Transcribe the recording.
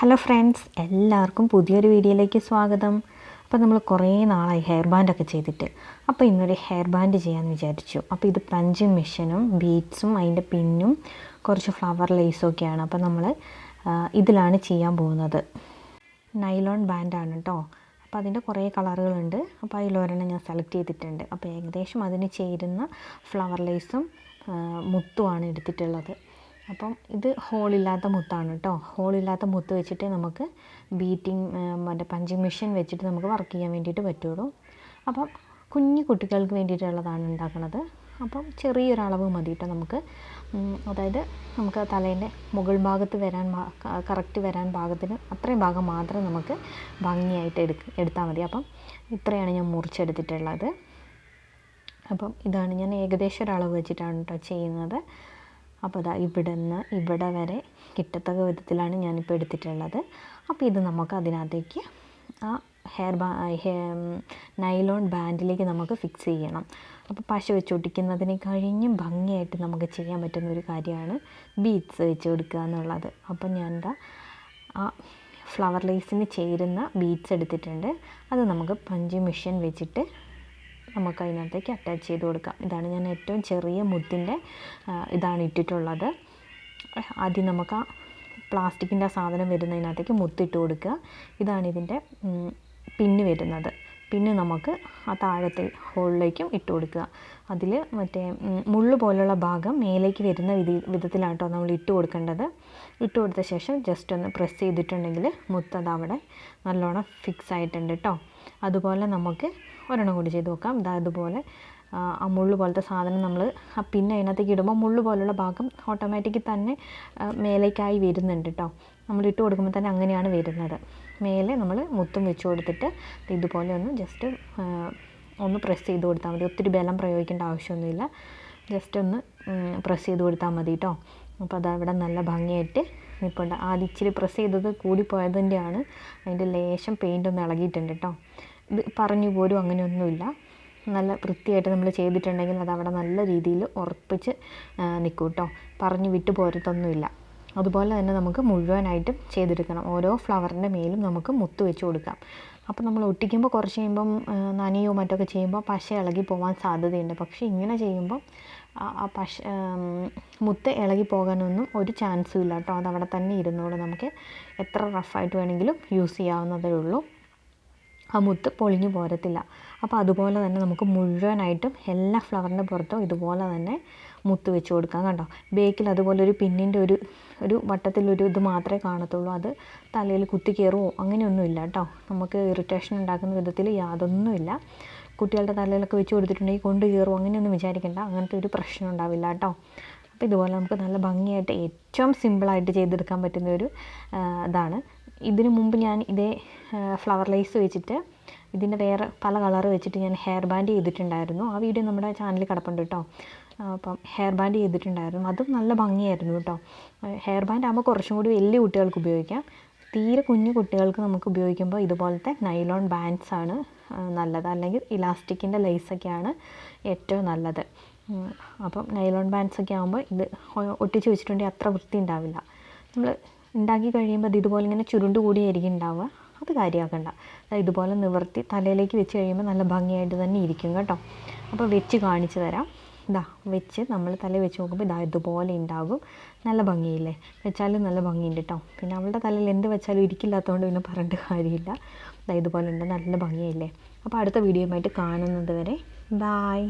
Hello friends എല്ലാവർക്കും പുതിയൊരു വീഡിയോയിലേക്ക് സ്വാഗതം. അപ്പോൾ നമ്മൾ കുറേ നാളായി ഹെയർ ബാൻഡൊക്കെ ചെയ്തിട്ട്. അപ്പോൾ ഇന്നൊരു ഹെയർ ബാൻഡ് ചെയ്യാമെന്ന് വിചാരിച്ചു. അപ്പോൾ ഇത് പഞ്ചിങ് മെഷീനും ബീഡ്സും അതിന്റെ പിന്നും കുറച്ച് ഫ്ലവർ ലേസും ഒക്കെയാണ്. അപ്പോൾ നമ്മൾ ഇതിലാണ് ചെയ്യാൻ പോകുന്നത്. നൈലോൺ ബാൻഡാണ് കേട്ടോ അപ്പോൾ അതിന്റെ കുറേ കളറുകളുണ്ട് അപ്പോൾ അതിലൊരെണ്ണം ഞാൻ സെലക്ട് ചെയ്തിട്ടുണ്ട്. അപ്പോൾ ഏകദേശം അതിന് ചേരുന്ന ഫ്ലവർ ലേസും മുത്തുമാണ് എടുത്തിട്ടുള്ളത്. അപ്പം ഇത് ഹോളില്ലാത്ത മുത്താണ് കേട്ടോ ഹോളില്ലാത്ത മുത്ത് വെച്ചിട്ട് നമുക്ക് ബീറ്റിംഗ് മറ്റേ പഞ്ചിങ് മെഷീൻ വെച്ചിട്ട് നമുക്ക് വർക്ക് ചെയ്യാൻ വേണ്ടിയിട്ട് പറ്റുള്ളൂ. അപ്പം കുഞ്ഞു കുട്ടികൾക്ക് വേണ്ടിയിട്ടുള്ളതാണ് ഉണ്ടാക്കുന്നത് അപ്പം ചെറിയൊരളവ് മതി കേട്ടോ നമുക്ക്. അതായത് നമുക്ക് തലേന്റെ മുകൾ ഭാഗത്ത് വരാൻ കറക്റ്റ് വരാൻ ഭാഗത്തിന് അത്രയും ഭാഗം മാത്രം നമുക്ക് ഭംഗിയായിട്ട് എടുക്ക എടുത്താൽ മതി. അപ്പം ഇത്രയാണ് ഞാൻ മുറിച്ചെടുത്തിട്ടുള്ളത്. അപ്പം ഇതാണ് ഞാൻ ഏകദേശം ഒരളവ് വെച്ചിട്ടാണ് കേട്ടോ ചെയ്യുന്നത്. അപ്പോൾ അതാ ഇവിടെ നിന്ന് ഇവിടെ വരെ കിട്ടത്തക്ക വിധത്തിലാണ് ഞാനിപ്പോൾ എടുത്തിട്ടുള്ളത്. അപ്പോൾ ഇത് നമുക്ക് അതിനകത്തേക്ക് ആ ഹെയർ ബാ നൈലോൺ ബാൻഡിലേക്ക് നമുക്ക് ഫിക്സ് ചെയ്യണം. അപ്പോൾ പശ വെച്ച് ഒട്ടിക്കുന്നതിനെ കഴിഞ്ഞും ഭംഗിയായിട്ട് നമുക്ക് ചെയ്യാൻ പറ്റുന്ന ഒരു കാര്യമാണ് ബീഡ്സ് വെച്ച് കൊടുക്കുക എന്നുള്ളത്. അപ്പം ഞാൻ എന്താ ആ ഫ്ലവർ ലേസിന് ചേരുന്ന ബീഡ്സ് എടുത്തിട്ടുണ്ട്. അത് നമുക്ക് പഞ്ച് മിഷൻ വെച്ചിട്ട് നമുക്ക് അതിനകത്തേക്ക് അറ്റാച്ച് ചെയ്ത് കൊടുക്കാം. ഇതാണ് ഞാൻ ഏറ്റവും ചെറിയ മുത്തിന്റെ ഇതാണ് ഇട്ടിട്ടുള്ളത്. ആദ്യം നമുക്ക് ആ പ്ലാസ്റ്റിക്കിന്റെ സാധനം വരുന്നതിനകത്തേക്ക് മുത്തിട്ട് കൊടുക്കുക. ഇതാണ് ഇതിന്റെ പിന്ന് വരുന്നത്. പിന്നെ നമുക്ക് ആ താഴത്തെ ഹോളിലേക്കും ഇട്ട് കൊടുക്കുക. അതിൽ മറ്റേ മുള്ളു പോലുള്ള ഭാഗം മേലേക്ക് വരുന്ന വിധി വിധത്തിലാണ് കേട്ടോ നമ്മൾ ഇട്ട് കൊടുക്കേണ്ടത്. ഇട്ട് കൊടുത്ത ശേഷം ജസ്റ്റ് ഒന്ന് പ്രസ് ചെയ്തിട്ടുണ്ടെങ്കിൽ മുത്തത് അവിടെ നല്ലോണം ഫിക്സ് ആയിട്ടുണ്ട് കേട്ടോ അതുപോലെ നമുക്ക് ഒരെണ്ണം കൂടി ചെയ്ത് നോക്കാം. ഇതാ ഇതുപോലെ ആ മുള്ളു പോലത്തെ സാധനം നമ്മൾ ആ പിന്നെ അതിനകത്തേക്ക് ഇടുമ്പോൾ മുള്ളു പോലുള്ള ഭാഗം ഓട്ടോമാറ്റിക് തന്നെ മേലേക്കായി വരുന്നുണ്ട് കേട്ടോ നമ്മൾ ഇട്ട് കൊടുക്കുമ്പോൾ തന്നെ അങ്ങനെയാണ് വരുന്നത്. മേലെ നമ്മൾ മുത്തും വെച്ച് കൊടുത്തിട്ട് ഇതുപോലെ ഒന്ന് ജസ്റ്റ് ഒന്ന് പ്രസ് ചെയ്ത് കൊടുത്താൽ മതി. ഒത്തിരി ബലം പ്രയോഗിക്കേണ്ട ആവശ്യമൊന്നുമില്ല. ജസ്റ്റ് ഒന്ന് പ്രസ് ചെയ്ത് കൊടുത്താൽ മതി കേട്ടോ അപ്പോൾ അത് അവിടെ നല്ല ഭംഗിയായിട്ട് നിൽപ്പുണ്ട് ആദ്യം ഇച്ചിരി പ്രസ് ചെയ്തത് കൂടിപ്പോയതിന്റെയാണ് അതിന്റെ ലേശം പെയിന്റ് ഒന്ന് ഇളകിയിട്ടുണ്ട് കേട്ടോ ഇത് പറഞ്ഞു പോലും അങ്ങനെയൊന്നുമില്ല. നല്ല വൃത്തിയായിട്ട് നമ്മൾ ചെയ്തിട്ടുണ്ടെങ്കിൽ അത് അവിടെ നല്ല രീതിയിൽ ഉറപ്പിച്ച് നിൽക്കും കേട്ടോ പറഞ്ഞു വിട്ടു പോരത്തൊന്നുമില്ല. അതുപോലെ തന്നെ നമുക്ക് മുഴുവനായിട്ടും ചെയ്തെടുക്കണം. ഓരോ ഫ്ലവറിന്റെ മേലും നമുക്ക് മുത്ത് വെച്ച് കൊടുക്കാം. അപ്പോൾ നമ്മൾ ഒട്ടിക്കുമ്പോൾ കുറച്ച് കഴിയുമ്പം നനയോ മറ്റൊക്കെ ചെയ്യുമ്പോൾ പശ ഇളകി പോകാൻ സാധ്യതയുണ്ട്. പക്ഷേ ഇങ്ങനെ ചെയ്യുമ്പോൾ ആ പശ മുത്ത് ഇളകി പോകാനൊന്നും ഒരു ചാൻസും ഇല്ല കേട്ടോ അതവിടെ തന്നെ ഇരുന്നോളൂ. നമുക്ക് എത്ര റഫായിട്ട് വേണമെങ്കിലും യൂസ് ചെയ്യാവുന്നതേ ഉള്ളൂ. ആ മുത്ത് പൊളിഞ്ഞു പോരത്തില്ല. അപ്പോൾ അതുപോലെ തന്നെ നമുക്ക് മുഴുവനായിട്ടും എല്ലാ ഫ്ലവറിന്റെ പുറത്തും ഇതുപോലെ തന്നെ മുത്ത് വെച്ച് കൊടുക്കാം കണ്ടോ? ബേക്കിൽ അതുപോലെ ഒരു പിന്നിന്റെ ഒരു ഒരു വട്ടത്തിലൊരു ഇത് മാത്രമേ കാണത്തുള്ളൂ. അത് തലയിൽ കുത്തി കയറുമോ അങ്ങനെയൊന്നുമില്ല കേട്ടോ. നമുക്ക് ഇറിറ്റേഷൻ ഉണ്ടാക്കുന്ന വിധത്തിൽ യാതൊന്നുമില്ല. കുട്ടികളുടെ തലയിലൊക്കെ വെച്ച് കൊടുത്തിട്ടുണ്ടെങ്കിൽ കൊണ്ട് കയറുമോ അങ്ങനെയൊന്നും വിചാരിക്കേണ്ട. അങ്ങനത്തെ ഒരു പ്രശ്നം ഉണ്ടാവില്ല കേട്ടോ. അപ്പോൾ ഇതുപോലെ നമുക്ക് നല്ല ഭംഗിയായിട്ട് ഏറ്റവും സിമ്പിളായിട്ട് ചെയ്തെടുക്കാൻ പറ്റുന്ന ഒരു ഇതാണ്. ഇതിനു മുമ്പ് ഞാൻ ഇതേ ഫ്ലവർ ലൈസ് വെച്ചിട്ട് ഇതിന്റെ വേറെ പല കളർ വെച്ചിട്ട് ഞാൻ ഹെയർ ബാൻഡ് ചെയ്തിട്ടുണ്ടായിരുന്നു. ആ വീഡിയോ നമ്മുടെ ചാനലിൽ കിടപ്പുണ്ട് കേട്ടോ അപ്പം ഹെയർ ബാൻഡ് ചെയ്തിട്ടുണ്ടായിരുന്നു. അതും നല്ല ഭംഗിയായിരുന്നു കേട്ടോ ഹെയർ ബാൻഡ് ആകുമ്പോൾ കുറച്ചും കൂടി വലിയ കുട്ടികൾക്ക് ഉപയോഗിക്കാം. തീരെ കുഞ്ഞു കുട്ടികൾക്ക് നമുക്ക് ഉപയോഗിക്കുമ്പോൾ ഇതുപോലത്തെ നൈലോൺ ബാൻഡ്സ് ആണ് നല്ലത്. അല്ലെങ്കിൽ ഇലാസ്റ്റിക്കിന്റെ ലൈസൊക്കെയാണ് ഏറ്റവും നല്ലത്. അപ്പം നൈലോൺ ബാൻഡ്സ് ഒക്കെ ആകുമ്പോൾ ഇത് ഒട്ടിച്ച് വെച്ചിട്ടുണ്ടെങ്കിൽ അത്ര വൃത്തി ഉണ്ടാവില്ല നമ്മൾ ഉണ്ടാക്കി കഴിയുമ്പോൾ അത് ഇതുപോലെ ഇങ്ങനെ ചുരുണ്ട് കൂടിയായിരിക്കും ഉണ്ടാവുക. അത് കാര്യമാക്കണ്ട. ഇതുപോലെ നിവർത്തി തലയിലേക്ക് വെച്ച് കഴിയുമ്പോൾ നല്ല ഭംഗിയായിട്ട് തന്നെ ഇരിക്കും കേട്ടോ. അപ്പോൾ വെച്ച് കാണിച്ചു തരാം. ഇതാ വെച്ച് നമ്മൾ തല വെച്ച് നോക്കുമ്പോൾ ഇതാ ഇതുപോലെ ഉണ്ടാകും. നല്ല ഭംഗിയില്ലേ? വെച്ചാലും നല്ല ഭംഗിയുണ്ട് കേട്ടോ. പിന്നെ അവളുടെ തലയിൽ എന്ത് വെച്ചാലും ഇരിക്കില്ലാത്തതുകൊണ്ട് പിന്നെ പറഞ്ഞിട്ട് കാര്യമില്ല. ഇതാ ഇതുപോലെ ഉണ്ട്. നല്ല ഭംഗിയല്ലേ അപ്പോൾ അടുത്ത വീഡിയോയുമായിട്ട് കാണുന്നത് വരെ ബായ്